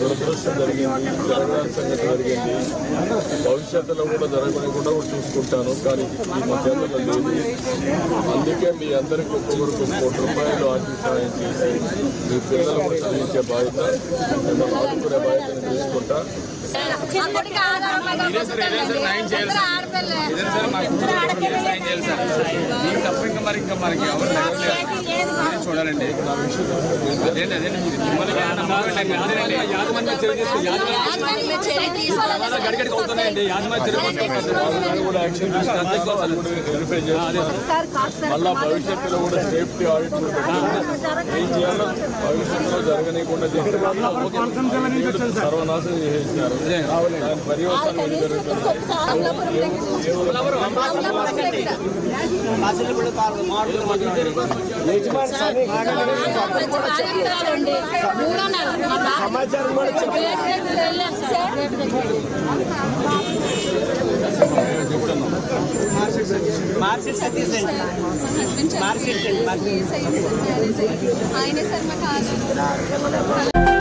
దురదృష్టం మనుషులను జరగని భవిష్యత్తులో కూడా జరగకుండా కూడా చూసుకుంటాను కానీ మా చేతలో లేదు. అందుకే మీ అందరికీ కొడుకు కోటి రూపాయలు ఆర్థిక సాయం చేసి మీ పిల్లలు కూడా చదివించే బాధ్యత మిమ్మల్ని ఆదుకునే బాధ్యతను తీసుకుంటా. ఆడపిల్లే. మీకు తప్ప ఇంకా మరి ఇంకా మనకి ఎవరు. చూడాలండి అదేంటి అదేంటి మీరు మిమ్మల్ని కూడా మళ్ళా భవిష్యత్తులో కూడా సేఫ్టీ ఆడిట్ ఏం చేయాలో భవిష్యత్తులో జరగనీయకుండా చేస్తే సర్వనాశనం చేసేసినారు దాని పర్యవసానం జరుగుతుంది బాధించాలండి. మూడో నెల. మా బాధ. వేరు వేరు వెళ్ళాను సార్. మార్కెట్ తీసేయండి మార్కెట్ మార్కెట్ ఆయనే సార్ మాకు ఆధారం